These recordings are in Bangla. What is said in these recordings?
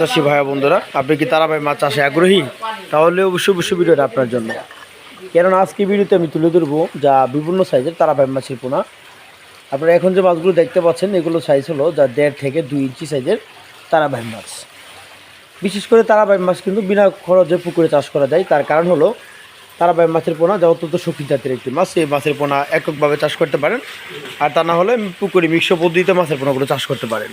চাষি ভাইয়া বন্ধুরা। আপনি কি তারাবাই মাছ চাষে আগ্রহী? তাহলে অবশ্যই অবশ্যই ভিডিওটা আপনার জন্য। কেননা আজকে ভিডিওতে আমি তুলে ধরবো যা বিভিন্ন সাইজের তারাবাই মাছের পোনা। আপনারা এখন যে মাছগুলো দেখতে পাচ্ছেন, এগুলো সাইজ হলো যা দেড় থেকে দুই ইঞ্চি সাইজের তারাবাই মাছ। বিশেষ করে তারাবাই মাছ কিন্তু বিনা খরচে পুকুরে চাষ করা যায়। তার কারণ হলো তারাবাই মাছের পোনা যা অত্যন্ত শক্তি জাতের একটি মাছ, এই মাছের পোনা এককভাবে চাষ করতে পারেন। আর তা না হলে পুকুরে মিশ্র পদ্ধতিতে মাছের পোনাগুলো চাষ করতে পারেন।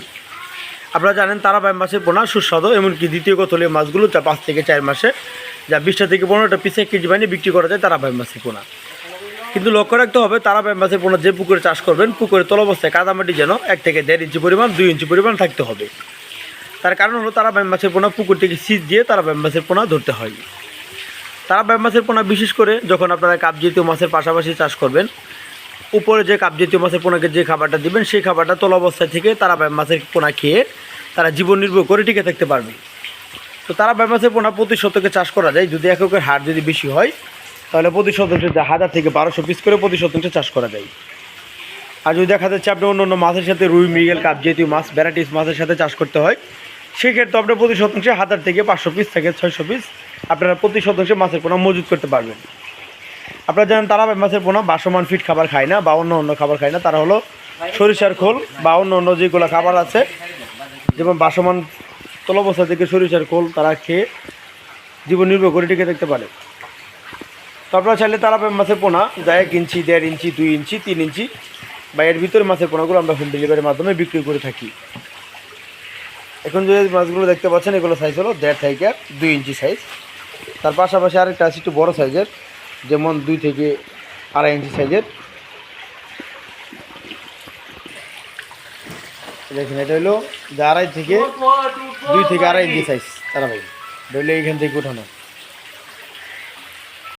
আপনারা জানেন তারা তারাবাই মাছের পোনা সুস্বাদু, এমনকি দ্বিতীয় কথলে মাছগুলো যা পাঁচ থেকে চার মাসে, যা বিশটা থেকে পনেরোটা পিসে কেজি বানিয়ে বিক্রি করা যায় তারাবাই মাছের পোনা কিন্তু লক্ষ্য রাখতে হবে, তারা তারাবাই মাছের পোনা যে পুকুরে চাষ করবেন পুকুরে তলবস্থায় কাদামাটি যেন এক থেকে দেড় ইঞ্চি পরিমাণ, দুই ইঞ্চি পরিমাণ থাকতে হবে। তার কারণ হলো তারা তারাবাই মাছের পোনা পুকুর থেকে সিট দিয়ে তারা তারাবাই মাছের পোনা ধরতে হয়। তারা তারাবাই মাছের পোনা বিশেষ করে যখন আপনারা কাপ জাতীয় মাছের পাশাপাশি চাষ করবেন, উপরে যে কাপ জাতীয় মাছের পোনাকে যে খাবারটা দিবেন, সেই খাবারটা তল অবস্থায় থেকে তারাবাই মাছের পোনা খেয়ে তারা জীবন নির্ভর করে টিকে থাকতে পারবে। তো তারাবাই মাছের পোনা প্রতি শতকে চাষ করা যায়। যদি এককের হার যদি বেশি হয়, তাহলে প্রতি শতাংশে হাজার থেকে বারোশো পিস করে প্রতি শতাংশে চাষ করা যায়। আর যদি দেখা যাচ্ছে আপনি অন্য অন্য মাছের সাথে রুই, মৃগেল, কাপ জাতীয় মাছ, ভ্যারাইটিস মাছের সাথে চাষ করতে হয়, সেক্ষেত্রে আপনার প্রতি শতাংশে হাজার থেকে পাঁচশো পিস থেকে ছয়শো পিস আপনারা প্রতি শতাংশে মাছের পোনা মজুত করতে পারবেন। আপনারা জানেন তারা মাছের পোনা বাসমান ফিট খাবার খায় না বা অন্য অন্য খাবার খায় না। তারা হলো সরিষার খোল বা অন্য অন্য যেগুলো খাবার আছে যেমন বাসমান তলবস্থা থেকে সরিষার খোল তারা খেয়ে জীবন নির্ভর করে টিকে থাকতে পারে। তো আপনারা চাইলে তারা মাছের পোনা যা এক ইঞ্চি, দেড় ইঞ্চি, দুই ইঞ্চি, তিন ইঞ্চি বা এর ভিতরে মাছের পোনাগুলো আমরা হোম ডেলিভারির মাধ্যমে বিক্রি করে থাকি। এখন যে মাছগুলো দেখতে পাচ্ছেন, এগুলো সাইজ হলো দেড় থেকে দুই ইঞ্চি সাইজ তার পাশাপাশি আরেকটা আছে একটু বড়ো সাইজের যেমন দুই থেকে আড়াই ইঞ্চি সাইজের দেখেন, এটা হলো যে আড়াই থেকে দুই থেকে আড়াই ইঞ্চি সাইজ তারা ভাই ধরলে এইখান থেকে উঠানো।